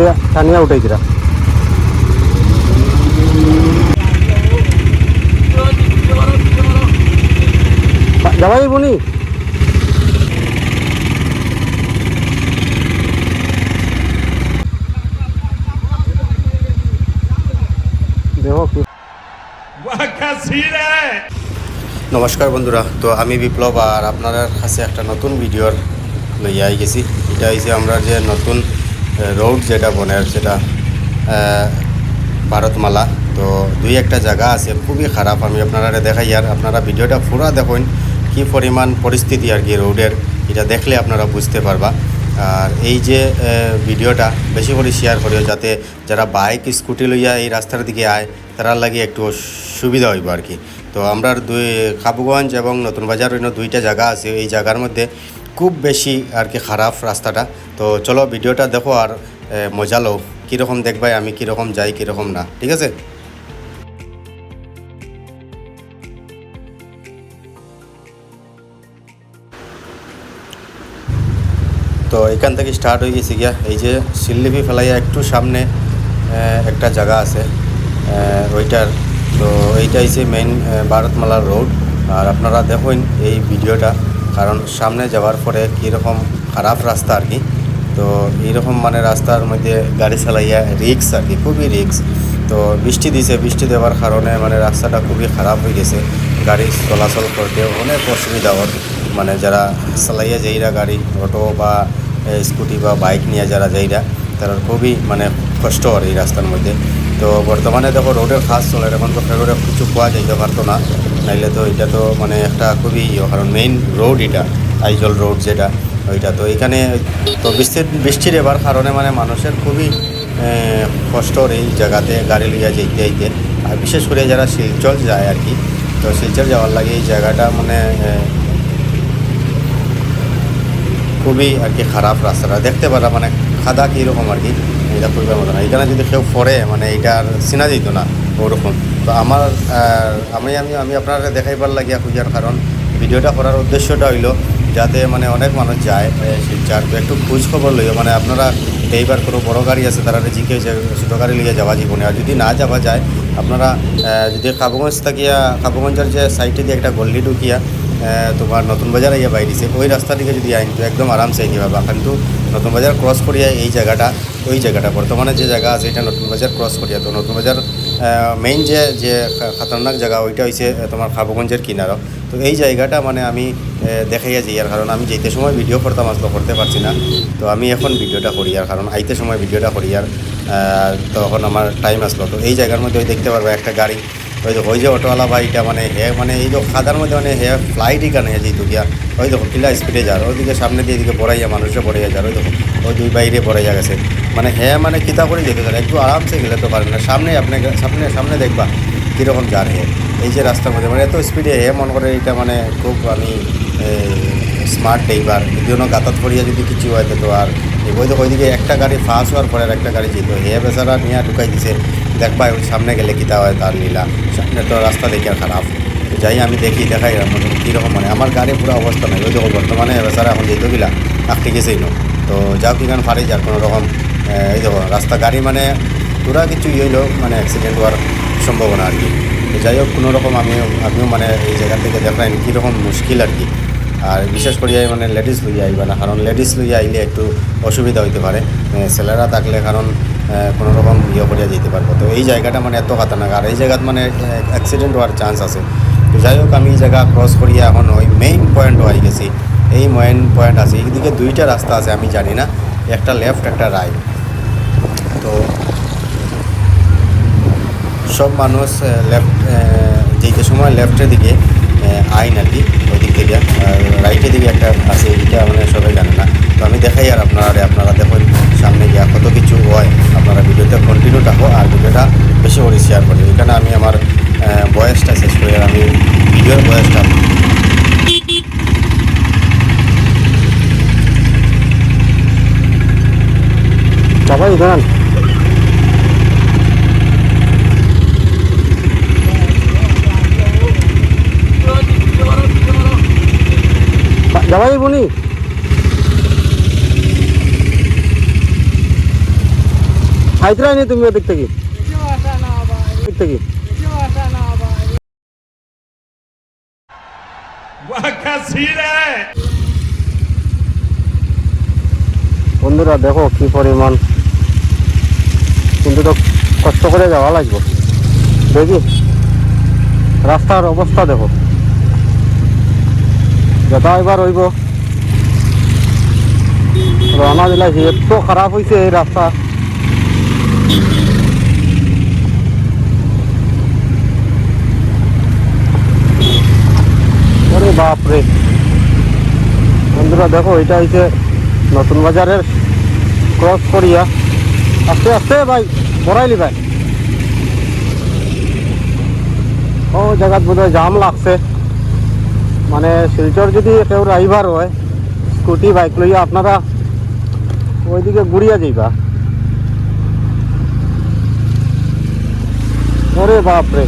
ಮತ್ತೆ ತಣ್ಣಗೆ ಔಟ್ ಆಯ್ತಿರಾ नमस्कार बंधुरा तो विप्लब और आपनारा एक नतून भिडियो लैया आई गेसि इटा जे नतून রোড যেটা বনের, সেটা ভারতমালা। তো দুই একটা জায়গা আছে, খুবই খারাপ। আমি আপনারা দেখাই, আর আপনারা ভিডিওটা পুরো দেখুন, কি পরিমাণ পরিস্থিতি আর কি রোডের, এটা দেখলে আপনারা বুঝতে পারবা। আর এই যে ভিডিওটা, বেশি করে শেয়ার করিও, যাতে যারা বাইক স্কুটি লইয়া এই রাস্তার দিকে আয়, তারার লাগে একটু সুবিধা হইব আর কি। তো আমরা দুই খাবুগঞ্জ এবং নতুন বাজার অন্য দুইটা জায়গা আছে, এই জায়গার মধ্যে খুব বেশি আর কি খারাপ রাস্তাটা। তো চলো ভিডিওটা দেখো আর মজা লও। কীরকম দেখবাই আমি কীরকম যাই, কীরকম না। ঠিক আছে? তো এখান থেকে স্টার্ট হয়ে গেছে গিয়া। এই যে সিল্লিপি ফেলাইয়া একটু সামনে একটা জায়গা আছে ওইটার। তো এইটা হচ্ছে মেইন ভারতমালার রোড আর আপনারা দেখুন এই ভিডিওটা। কারণ সামনে যাওয়ার পরে কীরকম খারাপ রাস্তা আর কি। তো এইরকম মানে রাস্তার মধ্যে গাড়ি চালাইয়া রিক্স আর কি, খুবই রিক্স তো বৃষ্টি দিছে, বৃষ্টি দেওয়ার কারণে মানে রাস্তাটা খুবই খারাপ হয়ে গেছে। গাড়ি চলাচল করতে অনেক অসুবিধা হয়। মানে যারা চালাইয়া যাইরা গাড়ি, অটো বা স্কুটি বা বাইক নিয়ে যারা যাইরা, তারা খুবই মানে কষ্ট হয় এই রাস্তার মধ্যে। তো বর্তমানে দেখো রোডের কাজ চলে এখন তো রোডে কিছু পাওয়া যাইতে পারতো না। নাইলে তো এটা তো মানে একটা খুবই ইয়ে, কারণ মেইন রোড এটা আইজল রোড যেটা ওইটা। তো এখানে তো বৃষ্টির বৃষ্টির এবার কারণে মানে মানুষের খুবই কষ্টর এই জায়গাতে গাড়ি লইয়া যেতে আইতে। আর বিশেষ করে যারা শিলচর যায় আর কি তো শিলচর যাওয়ার লাগে এই জায়গাটা মানে খুবই আর কি খারাপ রাস্তাটা। দেখতে পারা মানে খাদা কীরকম আর কি, এটা করবার মতো না এখানে যদি কেউ পড়ে মানে এটা আর চিনা যেত না ওরকম। তো আমার আমি আমি আমি আপনারা দেখাইবার লাগিয়া খুঁজার কারণ, ভিডিওটা করার উদ্দেশ্যটা হইল যাতে মানে অনেক মানুষ যায় শিলচর একটু খোঁজ খবর লইও। মানে আপনারা এইবার কোনো বড় গাড়ি আছে, তারা জিকে ছোটো গাড়ি লিয়ে যাওয়া জীবনে। আর যদি না যাওয়া যায়, আপনারা যদি কাবুগঞ্জ থাকিয়া কাবুগঞ্জের যে সাইডে দিয়ে একটা গল্লি ঢুকিয়া তোমার নতুন বাজার ইয়ে বাইরেছে ওই রাস্তা দিকে যদি আইন তো একদম আরামসে আইতে পারবা কিন্তু নতুন বাজার ক্রস করিয়া এই জায়গাটা ওই জায়গাটা বর্তমানে যে জায়গা আছে এটা নতুন বাজার ক্রস করিয়া। তো নতুন বাজার মেইন যে যে খাতারনাক জায়গা ওইটা আহ, তোমার খাবগঞ্জের কিনারও তো এই জায়গাটা মানে আমি দেখাইয়া যাই। আর কারণ আমি যেতে সময় ভিডিও করতাম আসলে করতে পারছি না। তো আমি এখন ভিডিওটা করি। আর কারণ আইতে সময় ভিডিওটা করি। আর তখন আমার টাইম আসলো। তো এই জায়গার মধ্যে দেখতে পারব একটা গাড়ি। ওই দেখো, ওই যে অটোওয়ালা ভাইটা মানে হে মানে এই তো খাদার মধ্যে মানে হে ফ্লাইট এখানে যেহেতু গিয়া ওই দেখো কিলা স্পিডে যার। ওইদিকে সামনে দিয়ে এদিকে বড়াইয়া মানুষে বড়াইয়া যার। ওই দেখো, ওই দুই বাইরে বড়াইয়া গেছে। মানে হে মানে কিতা করে যেতে পারে? একটু আরামসে গেলে তো পারে না। সামনে আপনি সামনে সামনে দেখবা কীরকম যার হে। এই যে রাস্তার মধ্যে মানে এত স্পিডে হে, মনে করে এটা মানে খুব আমি স্মার্ট ড্রাইভার যদি কোনো গাতাত পড়িয়া যদি কিছু হয়, তো আর ওই দেখো, ওইদিকে একটা গাড়ি ফাঁস হওয়ার পরে একটা গাড়ি যেত। হে বেচারা নিয়ে ঢুকাই দিছে। দেখবা ওই সামনে গেলে কিতা হয় তার লীলা। সামনে তো রাস্তা দেখি আর খারাপ। যাই, আমি দেখি, দেখাই মানে কীরকম মানে আমার গাড়ি পুরো অবস্থা নাই। ওই দেখো, বর্তমানে বেচারা এখন যেত গিলা আঁকতে গেছেই নো। তো যাও কি গান ফারি যার কোনো রকম এই দেখো, রাস্তা গাড়ি মানে পুরা কিছু ইয়ে হইল মানে অ্যাক্সিডেন্ট হওয়ার সম্ভাবনা আর কি। যাই হোক, কোনো রকম আমিও আমিও মানে এই জায়গা থেকে দেখলাম কীরকম মুশকিল আর কি। আর বিশেষ করে মানে লেডিস লইয়া আইবা না, কারণ লেডিস লইয়া আইলে একটু অসুবিধা হইতে পারে। ছেলেরা থাকলে কারণ কোনো রকম ইয়ে করিয়া যেতে পারব। তো এই জায়গাটা মানে এত খাতারনাক। আর এই জায়গাত মানে অ্যাক্সিডেন্ট হওয়ার চান্স আছে। তো যাই হোক আমি এই জায়গা ক্রস করিয়া এখন ওই মেইন পয়েন্ট হয়ে গেছি। এই মেইন পয়েন্ট আছে। এইদিকে দুইটা রাস্তা আছে, আমি জানি না। একটা লেফট একটা রাইট তো সব মানুষ লেফট যেতে সময় লেফটের দিকে আইন আর কি ওই দিক থেকে রাইটের দিকে একটা আছে এটা মানে সবাই জানে না। তো আমি দেখাই আর আপনারা আপনারা দেখুন। গিয়া কত কিছু হয়। আপনারা ভিডিওতে কন্টিনিউ থাকো আর ভিডিওটা বেশি করে শেয়ার করি। এখানে আমি আমার বয়সটা শেষ করে আমি ভিডিওর বয়সটা। যাবাই খাইতে রাইনি তুমি ওদিক থেকে? দিক থেকে? বন্ধুরা, দেখো কি পরিমাণ। কিন্তু তো কষ্ট করে যাওয়া লাগবে। দেখি? রাস্তার অবস্থা দেখো। যেটা এবার হইব। রানা দিলাইছি এত খারাপ হয়েছে এই রাস্তা বাপরে। বন্ধুরা, দেখো, এটা হইছে নতুন বাজারের ক্রস করিয়া। আস্তে আস্তে, ভাই, বড়াইলি, ভাই। ও জায়গাত বোধ জাম লাগছে। মানে শিলচর যদি কেউ ড্রাইভার হয়, স্কুটি, বাইক লইয়া আপনারা ওইদিকে ঘুরিয়া যাইবা। ওরে বাপরে।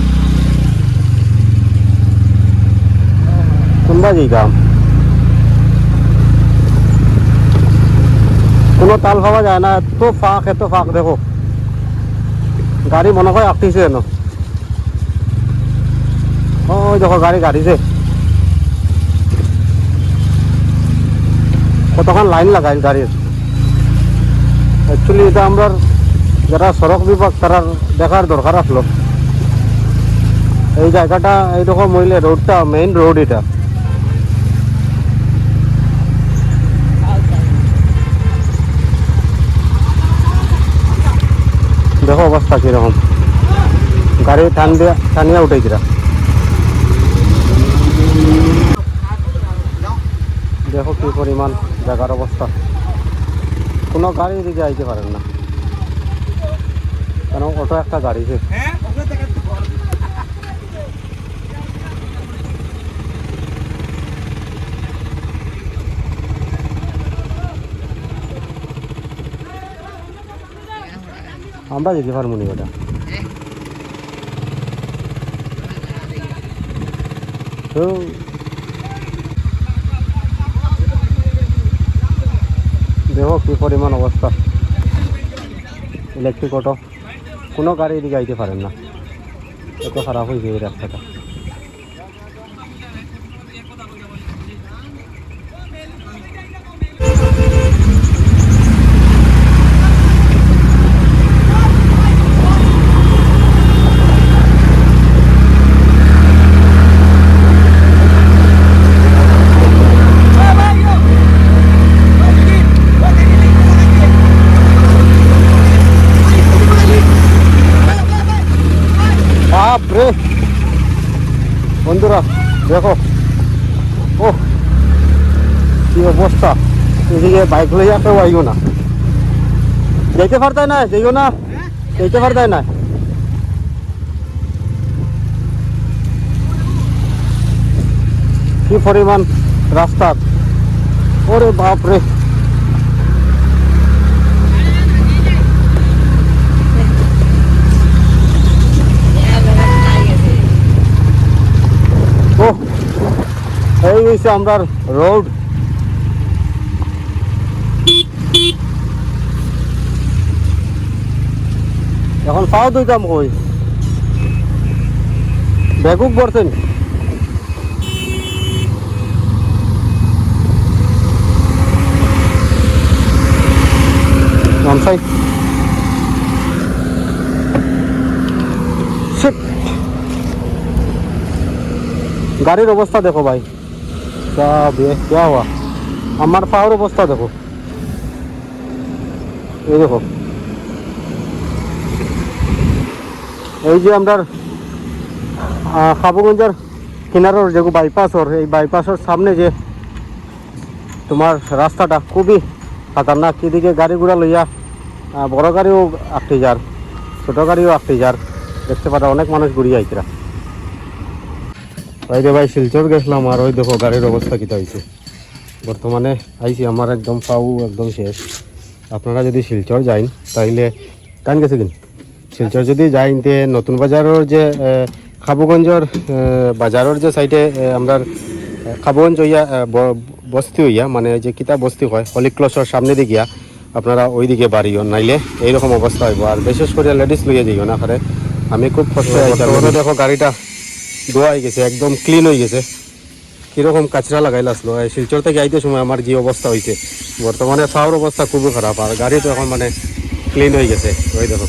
কোনবা যাইতাম কোনো তাল পাওয়া যায় না, এত ফাঁক এত ফাঁক, দেখো। গাড়ি মনে হয় আঁকতিছে কেন ওই দেখো, গাড়ি গাড়িছে। কতক্ষণ লাইন লাগাইল গাড়ির। অ্যাকচুয়ালি এটা আমরা যারা সড়ক বিভাগ, তারা দেখার দরকার আসলো। এই জায়গাটা এইরকম হইলে রোডটা মেইন রোড এটা। দেখো অবস্থা কীরকম। গাড়ি টান দিয়ে টানিয়া উঠেছিরা দেখো কি পরিমাণ জায়গার অবস্থা। কোনো গাড়ি এদিকে আইতে পারেন না। কেন, অটো একটা গাড়ি আছে আমরা যেতে পারব নি ওটা। তো দেখো কি পরিমাণ অবস্থা। ইলেকট্রিক অটো কোনো গাড়ি এদিকে আইতে পারেন না। এত খারাপ হয়েছে এই রাস্তাটা। বাপরে। বন্ধুরা, দেখো। ও, কি অবস্থা। এদিকে বাইক লইয়া কেউ আইও না। যেতে পারতাই না যাইও না। যেতে পারতাই না। কি পরিমাণ রাস্তা। ওরে বাপরে। ও এই হয়েছে আমরা রোড এখন পাও দুইতাম কই বেগুক Shit. গাড়ির অবস্থা দেখো ভাই। क्या बे क्या हुआ আমার পাওয়ার অবস্থা দেখো এই দেখো এই যে আমরা খাবুগঞ্জের কিনারর যে বাইপাসর এই বাইপাসের সামনে যে তোমার রাস্তাটা খুবই খাতারনাক এদিকে গাড়ি ঘোড়া লইয়া আহ, বড় গাড়িও আটটি যার ছোট গাড়িও আটটি যার দেখতে পারা অনেক মানুষ ঘুরিয়ে আইতরা তাই রে ভাই, শিলচর গেছিলাম আর ওই দেখো গাড়ির অবস্থা কিটা হয়েছে বর্তমানে আইছি, আমার একদম পাউ একদম শেষ। আপনারা যদি শিলচর যাইন, তাইলে কান গেছে কিন? শিলচর যদি যাইন, তে নতুন বাজারের যে খাবুগঞ্জর বাজারের যে সাইডে আমরা খাবুগঞ্জ হইয়া বস্তি হইয়া মানে যে কিতা বস্তি হয় হলিক্লসর সামনে দিকিয়া আপনারা ওইদিকে বাড়িও, নাইলে এইরকম অবস্থা হইব। আর বিশেষ করে লেডিস লইয়া যাইও না আমি খুব কষ্ট দেখো গাড়িটা ধোয়াই গেছে, একদম ক্লিন হয়ে গেছে। কীরকম কাচরা লাগাইল আসলো। শিলচর থেকে আইতে সময় আমার যে অবস্থা হয়েছে বর্তমানে পাওয়ার অবস্থা খুবই খারাপ, আর গাড়ি তো এখন মানে ক্লিন হয়ে গেছে। ওই দেখো।